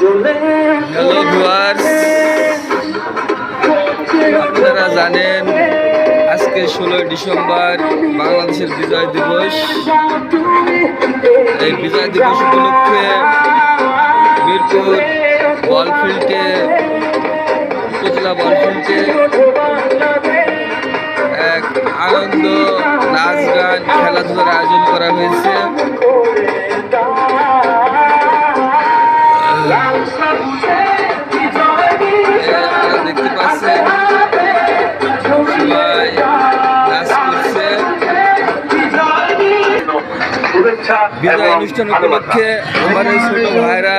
Hello viewers. আপনারা জানেন, আজকে ষোলোই ডিসেম্বর বাংলাদেশের বিজয় দিবস। এই বিজয় দিবস উপলক্ষে মিরপুর বলফিল্ডে উপজেলা বলফিল্ডে এক আনন্দ নাচ গান খেলাধুলার আয়োজন করা হয়েছে। বিদায় অনুষ্ঠান উপলক্ষে আমার এই ছোট ভাইরা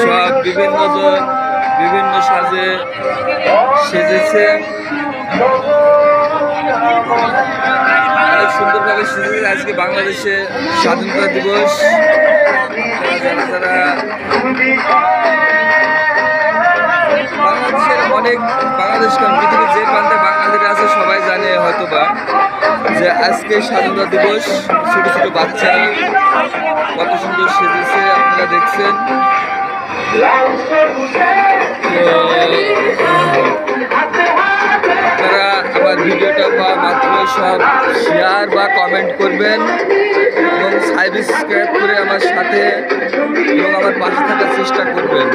সব বিভিন্ন জন বিভিন্ন সাজে সেজেছে। অনেক সুন্দরভাবে সেজেছে। আজকে বাংলাদেশে স্বাধীনতা দিবস। যারা যারা বাংলাদেশের অনেক বাংলাদেশ পৃথিবীর যে প্রান্তে বাঙালিরা আছে সবাই জানে হয়তো বা যে আজকে স্বাধীনতা দিবস, ছোট ছোট বাচ্চারা কত সুন্দর সেজেছে, আপনারা দেখছেন। আপনারা আমার ভিডিওটা বা মাত্র সব শেয়ার বা কমেন্ট করবেন এবং সাবস্ক্রাইব করে আমার সাথে এবং আমার পাশে থাকার চেষ্টা করবেন।